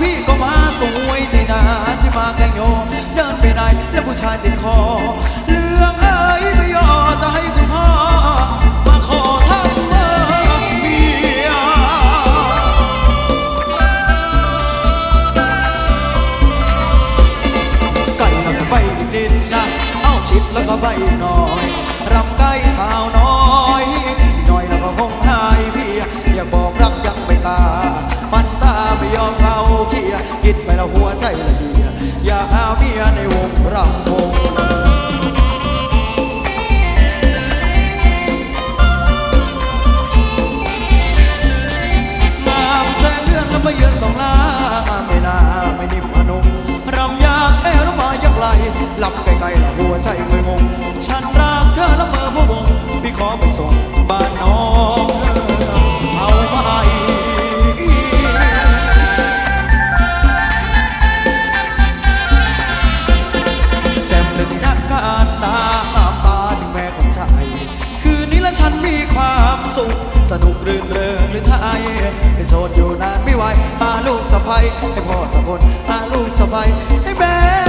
พี่ก็มาสวยที่นาจะมาแกล้งโยเดินไปไหนแล้วผู้ชายติดคอเรื่องเอ้ยไม่ยอจะให้คุณพ่อมาขอทำเมื่อเมียไก่แล้วก็ใบอีกนิดนะเอาชิดแล้วก็ใบหน่อยรำไก่สาวน้อย ยในวงรำวงงามแสงเดือนแล้วมาเยือนสองลาไม่น่าไม่นิ่มอนุรำยากแล้วแล้วมายักไหลหลับไกลๆแล้วหัวใจไม่งง ฉันรักเธอแล้วเมื่อพวงพี่ขอไปส่งบ้านน้อง สุข สนุกรื่นเริงหรือไทยเป็นโสดอยู่นานไม่ไหวหาลูกสะใภ้ให้พ่อสะพนหาลูกสะใภ้ให้แม่